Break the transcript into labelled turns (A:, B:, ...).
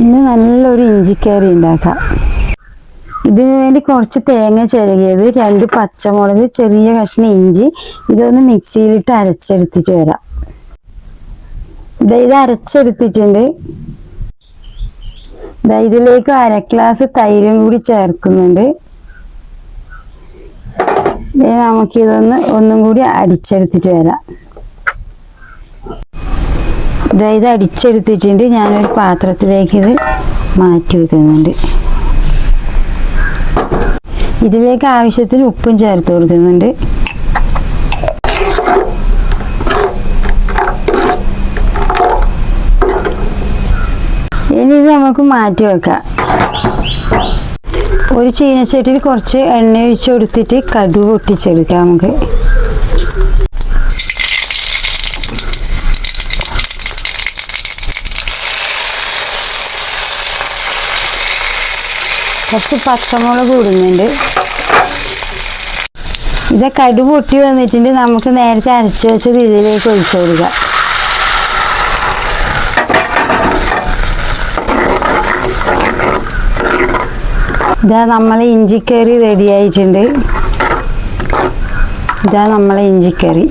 A: ഇന്ന് നല്ലൊരു ഇഞ്ചിക്കറി ഉണ്ടാക്കാം. ഇതിനു വേണ്ടി കുറച്ച് തേങ്ങ ചിരകിയത് രണ്ട് പച്ചമുളക് ചെറിയ കഷ്ണം ഇഞ്ചി. ഇതൊന്ന് മിക്സിയിലിട്ട് അരച്ചെടുത്തിട്ട് വരാം. ഇത് അരച്ചെടുത്തിട്ടുണ്ട്. ഇതാ ഇതിലേക്ക് അര ഗ്ലാസ് തൈരും കൂടി ചേർക്കുന്നുണ്ട്. നമുക്കിതൊന്ന് ഒന്നും കൂടി അടിച്ചെടുത്തിട്ട് വരാം. ഇത് അടിച്ചെടുത്തിട്ടുണ്ട്. ഞാനൊരു പാത്രത്തിലേക്ക് ഇത് മാറ്റി വെക്കുന്നുണ്ട്. ഇതിലേക്ക് ആവശ്യത്തിന് ഉപ്പും ചേർത്ത് കൊടുക്കുന്നുണ്ട്. ഇനി ഇത് നമുക്ക് മാറ്റി വെക്കാം. ഒരു ചീനച്ചട്ടിയിൽ കുറച്ച് എണ്ണ ഒഴിച്ച് കൊടുത്തിട്ട് കടുവ് പൊട്ടിച്ചെടുക്കാം നമുക്ക്. കുറച്ച് പച്ചമുളക് ഇടുന്നുണ്ട്. ഇത് കടു പൊട്ടി വന്നിട്ടുണ്ട്. നമുക്ക് നേരത്തെ അരച്ച് വെച്ചത് ഇതിലേക്ക് ഒഴിച്ചു കൊടുക്കാം. ഇതാ നമ്മളെ ഇഞ്ചിക്കറി റെഡി ആയിട്ടുണ്ട്. ഇതാ നമ്മളെ ഇഞ്ചിക്കറി.